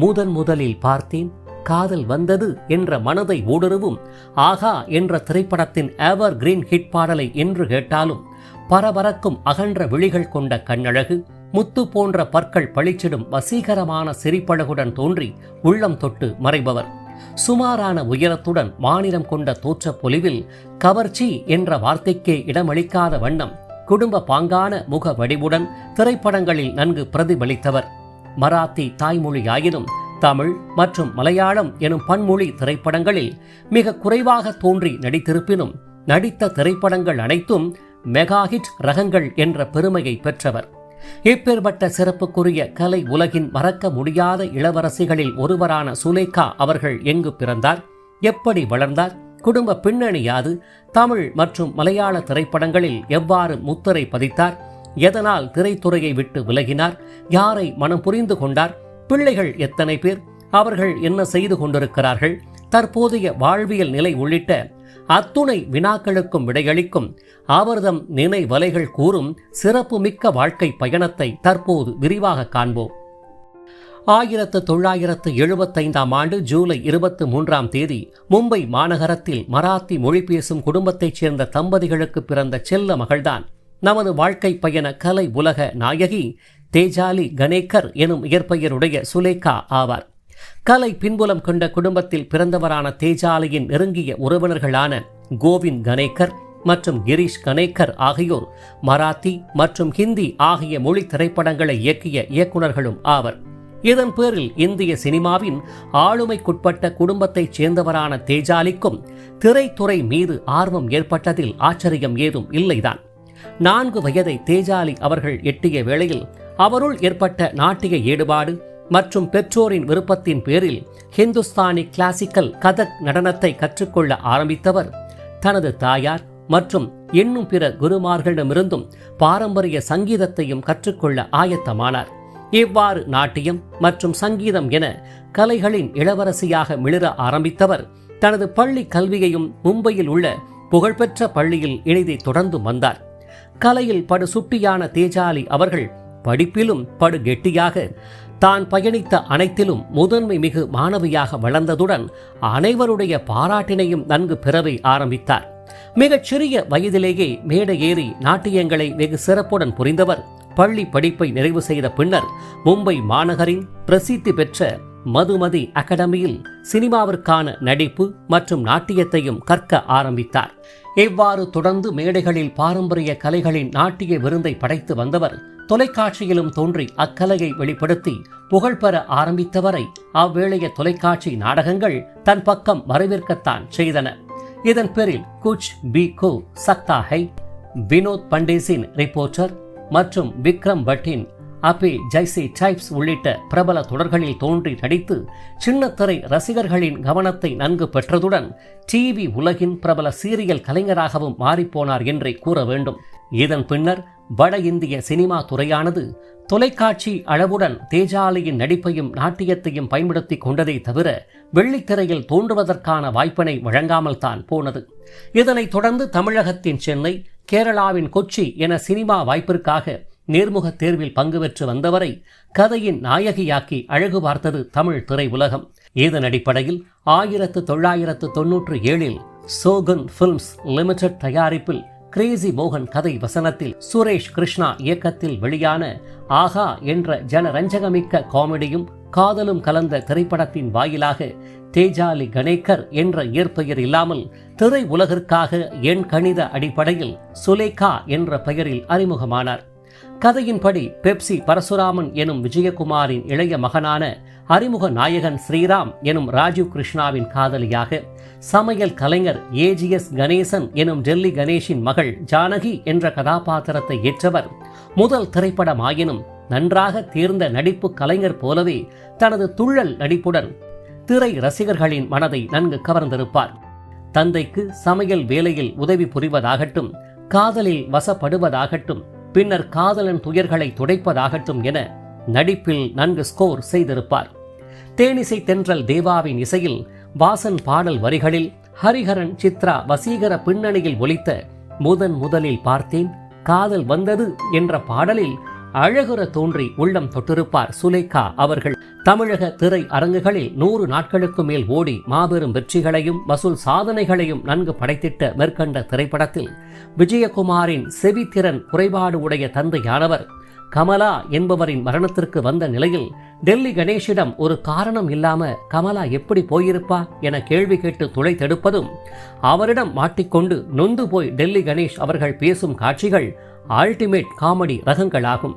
முதன் முதலில் பார்த்தேன் காதல் வந்தது என்ற மனதை ஊடுருவும் ஆகா என்ற திரைப்படத்தின் எவர் கிரீன் ஹிட் பாடலை என்று கேட்டாலும் பரபரக்கும் அகன்ற விழிகள் கொண்ட கண்ணழகு முத்து போன்ற பற்கள் பளிச்சிடும் வசீகரமான சிரிப்பழகுடன் தோன்றி உள்ளம் தொட்டு மறைபவர். சுமாரான உயரத்துடன் மாநிலம் கொண்ட தோற்ற பொலிவில் கவர்ச்சி என்ற வார்த்தைக்கே இடமளிக்காத வண்ணம் குடும்ப பாங்கான முக வடிவுடன் திரைப்படங்களில் நன்கு பிரதிபலித்தவர். மராத்தி தாய்மொழியாயினும் தமிழ் மற்றும் மலையாளம் எனும் பன்மொழி திரைப்படங்களில் மிக குறைவாக தோன்றி நடித்திருப்பினும் நடித்த திரைப்படங்கள் அனைத்தும் மெகா ஹிட் ரகங்கள் என்ற பெருமையை பெற்றவர். இப்பேற்பட்ட சிறப்புக்குரிய கலை உலகின் மறக்க முடியாத இளவரசிகளில் ஒருவரான சுலேகா அவர்கள் எங்கு பிறந்தார்? எப்படி வளர்ந்தார்? குடும்ப பின்னணி யாது தமிழ் மற்றும் மலையாள திரைப்படங்களில் எவ்வாறு முத்திரை பதித்தார்? எதனால் திரைத்துறையை விட்டு விலகினார்? யாரை மனம் புரிந்து கொண்டார்? பிள்ளைகள் எத்தனை பேர்? அவர்கள் என்ன செய்து கொண்டிருக்கிறார்கள்? தற்போதைய வாழ்வியல் நிலை உள்ளிட்ட அத்துணை வினாக்களுக்கும் விடையளிக்கும் அவர்தம் நினைவலைகள் கூறும் சிறப்புமிக்க வாழ்க்கை பயணத்தை தற்போது விரிவாக காண்போம். ஆயிரத்து தொள்ளாயிரத்து எழுபத்தைந்தாம் ஆண்டு ஜூலை இருபத்தி மூன்றாம் தேதி மும்பை மாநகரத்தில் மராத்தி மொழி பேசும் குடும்பத்தைச் சேர்ந்த தம்பதிகளுக்கு பிறந்த செல்ல மகள்தான். நமது வாழ்க்கை பயண கலை உலக நாயகி தேஜாலி கணேக்கர் எனும் இயற்பெயருடைய சுலேகா ஆவார். கலை பின்புலம் கொண்ட குடும்பத்தில் பிறந்தவரான தேஜாலியின் நெருங்கிய உறவினர்களான கோவிந்த் கணேக்கர் மற்றும் கிரீஷ் கணேக்கர் ஆகியோர் மராத்தி மற்றும் ஹிந்தி ஆகிய மொழி திரைப்படங்களை இயக்கிய இயக்குநர்களும் ஆவர். இதன் பேரில் இந்திய சினிமாவின் ஆளுமைக்குட்பட்ட குடும்பத்தைச் சேர்ந்தவரான தேஜாலிக்கும் திரைத்துறை மீது ஆர்வம் ஏற்பட்டதில் ஆச்சரியம் ஏதும் இல்லைதான். நான்கு வயதை தேஜாலி அவர்கள் எட்டிய வேளையில் அவருள் ஏற்பட்ட நாட்டிய ஈடுபாடு மற்றும் பெற்றோரின் விருப்பத்தின் பேரில் ஹிந்துஸ்தானி கிளாசிக்கல் கதக் நடனத்தை கற்றுக்கொள்ள ஆரம்பித்தவர். தனது தாயார் மற்றும் இன்னும் பிற குருமார்களிடமிருந்தும் பாரம்பரிய சங்கீதத்தையும் கற்றுக்கொள்ள ஆயத்தமானார். இவ்வாறு நாட்டியம் மற்றும் சங்கீதம் என கலைகளின் இளவரசியாக மிளிர ஆரம்பித்தவர். தனது பள்ளி கல்வியையும் மும்பையில் உள்ள புகழ்பெற்ற பள்ளியில் இணைதை தொடர்ந்து வந்தார். கலையில் படு சுட்டியான தேஜாலி அவர்கள் படிப்பிலும் படு கெட்டியாக தான் பயணித்த அனைத்திலும் முதன்மை மிகு மாணவியாக வளர்ந்ததுடன் அனைவருடைய பாராட்டினையும் நன்கு பிறவை ஆரம்பித்தார். மிகச் சிறிய வயதிலேயே மேடை ஏறி நாட்டியங்களை வெகு சிறப்புடன் புரிந்தவர். பள்ளி படிப்பை நிறைவு செய்த பின்னர் மும்பை மாநகரின் பிரசித்தி பெற்ற மதுமதி அகாடமியில் சினிமாவிற்கான நடிப்பு மற்றும் நாட்டியத்தையும் கற்க ஆரம்பித்தார். இவ்வாறு தொடர்ந்து மேடைகளில் பாரம்பரிய கலைகளின் நாட்டிய விருந்தை படைத்து வந்தவர் தொலைக்காட்சியிலும் தோன்றி அக்கலையை வெளிப்படுத்தி புகழ்பெற ஆரம்பித்தவரை அவ்வேளைய தொலைக்காட்சி நாடகங்கள் தன் பக்கம் வரவேற்கத்தான் செய்தன. இதன் பேரில் குச் பி கோ சக்தா ஹை வினோத் பண்டேசின் ரிப்போர்ட்டர் மற்றும் விக்ரம் பட்டின் அப்பே ஜைசே டைப்ஸ் உள்ளிட்ட பிரபல தொடர்களில் தோன்றி நடித்து சின்னத்திரை ரசிகர்களின் கவனத்தை நன்கு பெற்றதுடன் டிவி உலகின் பிரபல சீரியல் கலைஞராகவும் மாறிப்போனார் என்றே கூற வேண்டும். இதன் பின்னர் வட இந்திய சினிமா துறையானது தொலைக்காட்சி அளவுடன் தேஜாலியின் நடிப்பையும் நாட்டியத்தையும் பயன்படுத்தி கொண்டதை தவிர வெள்ளித்திரையில் தோன்றுவதற்கான வாய்ப்பினை வழங்காமல் தான் போனது. இதனைத் தொடர்ந்து தமிழகத்தின் சென்னை கேரளாவின் கொச்சி என சினிமா வாய்ப்பிற்காக நேர்முக தேர்வில் பங்கு பெற்று வந்தவரை கதையின் நாயகியாக்கி அழகு பார்த்தது தமிழ் திரையுலகம். இதன் அடிப்படையில் ஆயிரத்து தொள்ளாயிரத்து தொன்னூற்று ஏழில் சோகன் பிலிம்ஸ் லிமிடெட் தயாரிப்பில் கிரேசி மோகன் கதை வசனத்தில் சுரேஷ் கிருஷ்ணா இயக்கத்தில் வெளியான ஆகா என்ற ஜனரஞ்சகமிக்க காமெடியும் காதலும் கலந்த திரைப்படத்தின் வாயிலாக தேஜாலி கணேக்கர் என்ற இயற்பெயர் இல்லாமல் திரை உலகிற்காக எண் கணித அடிப்படையில் சுலேகா என்ற பெயரில் அறிமுகமானார். கதையின்படி பெப்சி பரசுராமன் எனும் விஜயகுமாரின் இளைய மகனான அறிமுக நாயகன் ஸ்ரீராம் எனும் ராஜீவ் கிருஷ்ணாவின் காதலியாக சமையல் கலைஞர் ஏஜிஎஸ் கணேசன் எனும் டெல்லி கணேஷின் மகள் ஜானகி என்ற கதாபாத்திரத்தை ஏற்றவர். முதல் திரைப்படமாயினும் நன்றாக தேர்ந்த நடிப்பு கலைஞர் போலவே தனது துள்ளல் நடிப்புடன் திரை ரசிகர்களின் மனதை நன்கு கவர்ந்திருப்பார். தந்தைக்கு சமையல் வேலையில் உதவி புரிவதாகட்டும் காதலில் வசப்படுவதாகட்டும் பின்னர் காதலன் துயர்களை துடைப்பதாகட்டும் என நடிப்பில் நன்கு ஸ்கோர் செய்திருப்பார். தேனிசை தென்றல் தேவாவின் இசையில் வாசன் பாடல் வரிகளில் ஹரிஹரன் சித்ரா வசீகர பின்னணியில் ஒலித்த முதன் முதலில் பார்த்தேன் காதல் வந்தது என்ற பாடலில் அழகுற தோன்றி உள்ளம் தொட்டிருப்பார் சுலேகா அவர்கள். தமிழக திரை அரங்குகளில் நூறு நாட்களுக்கு மேல் ஓடி மாபெரும் வெற்றிகளையும் வசூல் சாதனைகளையும் நன்கு படைத்திட்ட மேற்கண்ட திரைப்படத்தில் விஜயகுமாரின் செவித்திறன் குறைபாடு உடைய தந்தையானவர் கமலா என்பவரின் மரணத்திற்கு வந்த நிலையில் டெல்லி கணேஷிடம் ஒரு காரணம் இல்லாம கமலா எப்படி போயிருப்பா என கேள்வி கேட்டு துளை தடுப்பதும் அவரிடம் மாட்டிக்கொண்டு நொந்து போய் டெல்லி கணேஷ் அவர்கள் பேசும் காட்சிகள் அல்டிமேட் காமெடி ரகங்களாகும்.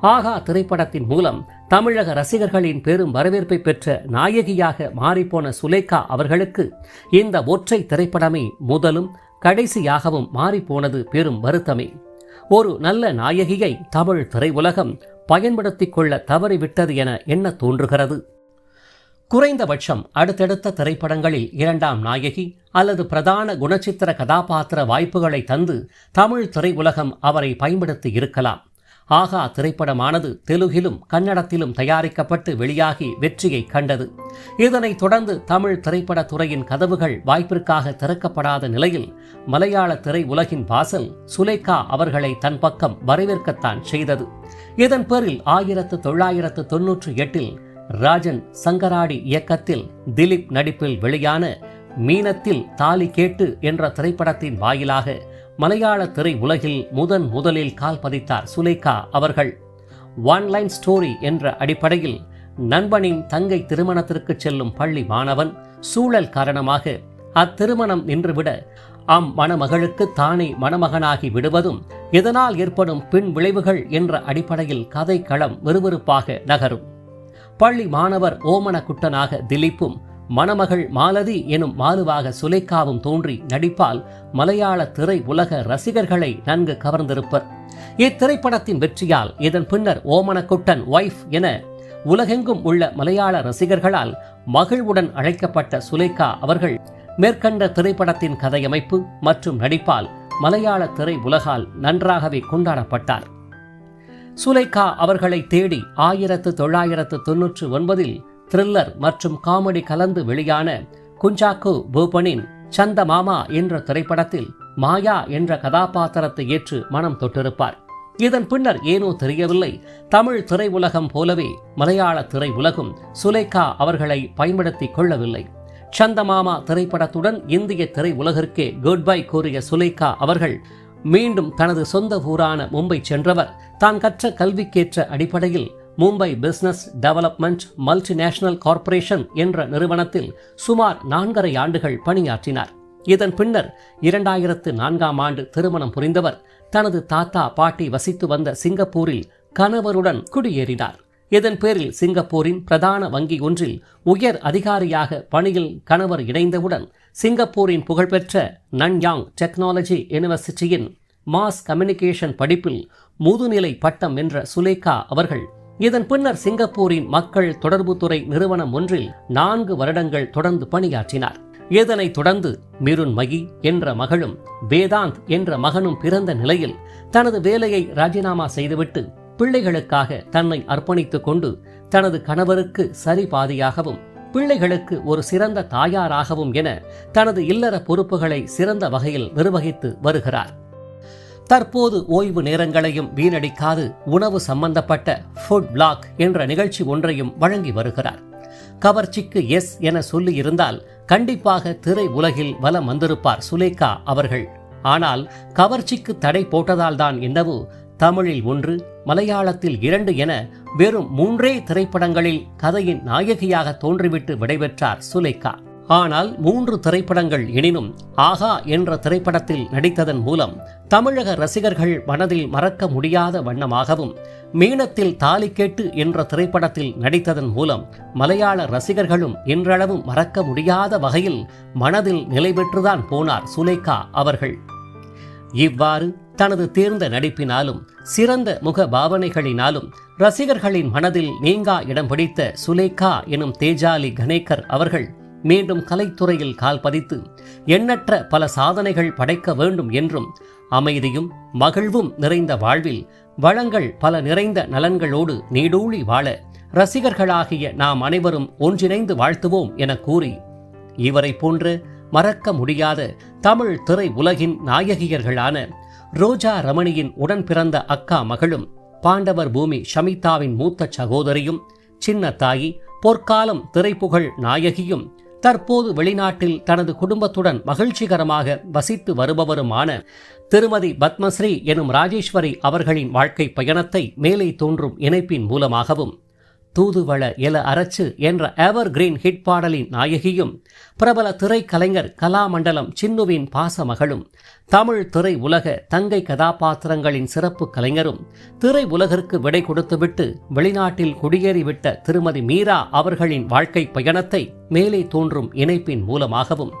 ஆகா திரைப்படத்தின் மூலம் தமிழக ரசிகர்களின் பெரும் வரவேற்பை பெற்ற நாயகியாக மாறிப்போன சுலேகா அவர்களுக்கு இந்த ஒற்றை திரைப்படமே முதலும் கடைசியாகவும் மாறிப்போனது பெரும் வருத்தமே. ஒரு நல்ல நாயகியை தமிழ் திரையுலகம் பயன்படுத்திக் கொள்ள தவறிவிட்டது என எண்ண தோன்றுகிறது? குறைந்தபட்சம் அடுத்தடுத்த திரைப்படங்களில் இரண்டாம் நாயகி அல்லது பிரதான குணச்சித்திர கதாபாத்திர வாய்ப்புகளை தந்து தமிழ் திரையுலகம் அவரை பயன்படுத்தி இருக்கலாம். ஆகா திரைப்படமானது தெலுகிலும் கன்னடத்திலும் தயாரிக்கப்பட்டு வெளியாகி வெற்றியை கண்டது. இதனைத் தொடர்ந்து தமிழ் திரைப்பட துறையின் கதவுகள் வாய்ப்பிற்காக திறக்கப்படாத நிலையில் மலையாள திரை உலகின் வாசல் சுலேகா அவர்களை தன் பக்கம் வரவேற்கத்தான் செய்தது. இதன் பேரில் ஆயிரத்து தொள்ளாயிரத்து தொன்னூற்றி எட்டில் ராஜன் சங்கராடி இயக்கத்தில் திலீப் நடிப்பில் வெளியான மீனத்தில் தாலி கேட்டு என்ற திரைப்படத்தின் வாயிலாக மலையாள திரை உலகில் முதன் முதலில் கால் பதித்தார் சுலேகா அவர்கள். ஒன் லைன் ஸ்டோரி என்ற அடிப்படையில் நண்பனின் தங்கை திருமணத்திற்கு செல்லும் பள்ளி மாணவன் சூழல் காரணமாக அத்திருமணம் நின்றுவிட அம் மணமகளுக்கு தானே மணமகனாகி விடுவதும் இதனால் ஏற்படும் பின் விளைவுகள் என்ற அடிப்படையில் கதைக்களம் விறுவிறுப்பாக நகரும். பள்ளி மாணவர் ஓமனக்குட்டனாக திலீப்பும் மணமகள் மாலதி எனும் மாலுவாக சுலேக்காவும் தோன்றி நடிப்பால் மலையாள திரை உலக ரசிகர்களை நன்கு கவர்ந்திருப்பர். இத்திரைப்படத்தின் வெற்றியால் இதன் பின்னர் ஓமனக்குட்டன் ஒய்ஃப் என உலகெங்கும் உள்ள மலையாள ரசிகர்களால் மகிழ்வுடன் அழைக்கப்பட்ட சுலேகா அவர்கள் மேற்கண்ட திரைப்படத்தின் கதையமைப்பு மற்றும் நடிப்பால் மலையாள திரை உலகால் நன்றாகவே கொண்டாடப்பட்டார். சுலேகா அவர்களை தேடி ஆயிரத்து தொள்ளாயிரத்து தொன்னூற்று ஒன்பதில் த்ரில்லர் மற்றும் காமெடி கலந்து வெளியான குஞ்சாக்கு பூபனின் சந்த மாமா என்ற திரைப்படத்தில் மாயா என்ற கதாபாத்திரத்தை ஏற்று மனம் தொட்டிருப்பார். இதன் பின்னர் ஏனோ தெரியவில்லை. தமிழ் திரையுலகம் போலவே மலையாள திரையுலகும் சுலேகா அவர்களை பயன்படுத்தி கொள்ளவில்லை. சந்தமாமா திரைப்படத்துடன் இந்திய திரையுலகிற்கே குட் பை கூறிய சுலேகா அவர்கள் மீண்டும் தனது சொந்த ஊரான மும்பை சென்றவர். தான் கற்ற கல்விக்கேற்ற அடிப்படையில் Mumbai business development multinational corporation என்ற நிறுவனத்தில் சுமார் நான்கரை ஆண்டுகள் பணியாற்றினார். இதன் பின்னர் இரண்டாயிரத்து நான்காம் ஆண்டு திருமணம் புரிந்தவர் தனது தாத்தா பாட்டி வசித்து வந்த சிங்கப்பூரில் கணவருடன் குடியேறினார். இதன் பேரில் சிங்கப்பூரின் பிரதான வங்கி ஒன்றில் உயர் அதிகாரியாக பணியில் கணவர் இணைந்தவுடன் சிங்கப்பூரின் புகழ்பெற்ற நன்யாங் டெக்னாலஜி யூனிவர்சிட்டியின் மாஸ் கம்யூனிகேஷன் படிப்பில் முதுநிலை பட்டம் வென்ற சுலேகா அவர்கள் இதன் பின்னர் சிங்கப்பூரின் மக்கள் தொடர்புத்துறை நிறுவனம் ஒன்றில் நான்கு வருடங்கள் தொடர்ந்து பணியாற்றினார். இதனைத் தொடர்ந்து மிருன்மகி என்ற மகளும் வேதாந்த் என்ற மகனும் பிறந்த நிலையில் தனது வேலையை ராஜினாமா செய்துவிட்டு பிள்ளைகளுக்காக தன்னை அர்ப்பணித்துக் கொண்டு தனது கணவருக்கு சரி பாதியாகவும் பிள்ளைகளுக்கு ஒரு சிறந்த தாயாராகவும் என தனது இல்லற பொறுப்புகளை சிறந்த வகையில் நிர்வகித்து வருகிறார். தற்போது ஓய்வு நேரங்களையும் வீணடிக்காது உணவு சம்பந்தப்பட்ட ஃபுட் பிளாக் என்ற நிகழ்ச்சி ஒன்றையும் வழங்கி வருகிறார். கவர்ச்சிக்கு எஸ் என சொல்லி இருந்தால் கண்டிப்பாக திரை உலகில் வலம் வந்திருப்பார் சுலேகா அவர்கள். ஆனால் கவர்ச்சிக்கு தடை போட்டதால் தான் என்னவோ தமிழில் ஒன்று மலையாளத்தில் இரண்டு என வெறும் மூன்றே திரைப்படங்களில் கதையின் நாயகியாக தோன்றிவிட்டு விடைபெற்றார் சுலேகா. ஆனால் மூன்று திரைப்படங்கள் எனினும் ஆகா என்ற திரைப்படத்தில் நடித்ததன் மூலம் தமிழக ரசிகர்கள் மனதில் மறக்க முடியாத வண்ணமாகவும் மீனத்தில் தாலி கேட்டு என்ற திரைப்படத்தில் நடித்ததன் மூலம் மலையாள ரசிகர்களும் இன்றளவும் மறக்க முடியாத வகையில் மனதில் நிலை பெற்றுதான் போனார் சுலேகா அவர்கள். இவ்வாறு தனது தேர்ந்த நடிப்பினாலும் சிறந்த முக பாவனைகளினாலும் ரசிகர்களின் மனதில் நீங்கா இடம் பிடித்த சுலேகா எனும் தேஜாலி கணேகர் அவர்கள் மீண்டும் கலைத்துறையில் கால் பதித்து எண்ணற்ற பல சாதனைகள் படைக்க வேண்டும் என்றும் அமைதியும் மகிழ்வும் நிறைந்த வாழ்வில் வளங்கள் பல நிறைந்த நலன்களோடு நீடூழி வாழ ரசிகர்களாகிய நாம் அனைவரும் ஒன்றிணைந்து வாழ்த்துவோம் என கூறி இவரை போன்ற மறக்க முடியாத தமிழ் திரை உலகின் நாயகியர்களான ரோஜா ரமணியின் உடன் பிறந்த அக்கா மகளும் பாண்டவர் பூமி ஷமிதாவின் மூத்த சகோதரியும் சின்ன தாயி பொற்காலம் திரைப்புகழ் நாயகியும் தற்போது வெளிநாட்டில் தனது குடும்பத்துடன் மகிழ்ச்சிகரமாக வசித்து வருபவருமான திருமதி பத்மஸ்ரீ எனும் ராஜேஸ்வரி அவர்களின் வாழ்க்கை பயணத்தை மேலே தோன்றும் இணைப்பின் மூலமாகவும் தூதுவள எல அரச்சு என்ற எவர் கிரீன் ஹிட் பாடலின் நாயகியும் பிரபல திரைக்கலைஞர் கலாமண்டலம் சின்னுவின் பாசமகளும் தமிழ் திரை உலக தங்கை கதாபாத்திரங்களின் சிறப்பு கலைஞரும் திரை உலகிற்கு விடை கொடுத்துவிட்டு வெளிநாட்டில் குடியேறிவிட்ட திருமதி மீரா அவர்களின் வாழ்க்கை பயணத்தை மேலே தோன்றும் இணைப்பின் மூலமாகவும்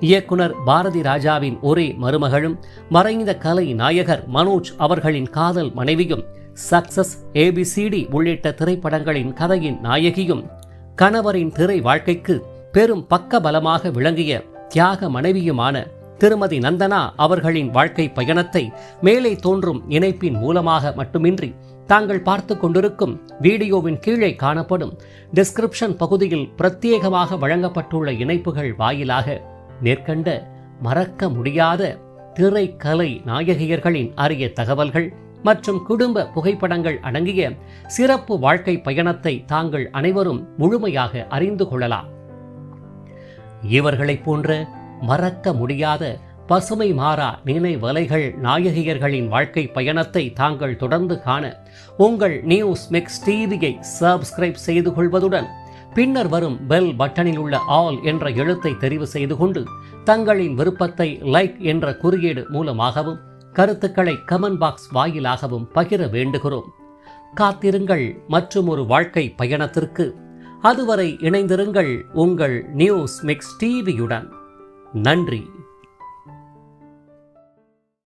இயக்குனர் பாரதி ராஜாவின் ஒரே மருமகளும் மறைந்த கலை நாயகர் மனோஜ் அவர்களின் காதல் மனைவியும் சக்சஸ் ஏபிசிடி உள்ளிட்ட திரைப்படங்களின் கதையின் நாயகியும் கணவரின் திரை வாழ்க்கைக்கு பெரும் பக்க பலமாக விளங்கிய தியாக மனைவியுமான திருமதி நந்தனா அவர்களின் வாழ்க்கை பயணத்தை மேலே தோன்றும் இணைப்பின் மூலமாக மட்டுமின்றி தாங்கள் பார்த்து கொண்டிருக்கும் வீடியோவின் கீழே காணப்படும் டிஸ்கிரிப்ஷன் பகுதியில் பிரத்யேகமாக வழங்கப்பட்டுள்ள இணைப்புகள் வாயிலாக மேற்கண்ட மறக்க முடியாத திரைக்கலை நாயகியர்களின் அரிய தகவல்கள் மற்றும் குடும்ப புகைப்படங்கள் அடங்கிய சிறப்பு வாழ்க்கை பயணத்தை தாங்கள் அனைவரும் முழுமையாக அறிந்து கொள்ளலாம். இவர்களைப் போன்ற மறக்க முடியாத பசுமை மாறா நினைவலைகள் நாயகியர்களின் வாழ்க்கை பயணத்தை தாங்கள் தொடர்ந்து காண உங்கள் நியூஸ் மிக்ஸ் டிவியை சப்ஸ்கிரைப் செய்து கொள்வதுடன் பின்னர் வரும் பெல் பட்டனில் உள்ள ஆல் என்ற எழுத்தை தெரிவு செய்து கொண்டு தங்களின் விருப்பத்தை லைக் என்ற குறியீடு மூலமாகவும் கருத்துக்களை கமெண்ட் பாக்ஸ் வாயிலாகவும் பகிர வேண்டுகிறோம். காத்திருங்கள் மற்றும் ஒரு வாழ்க்கை பயணத்திற்கு. அதுவரை இணைந்திருங்கள் உங்கள் நியூஸ் மிக்ஸ் டிவியுடன். நன்றி.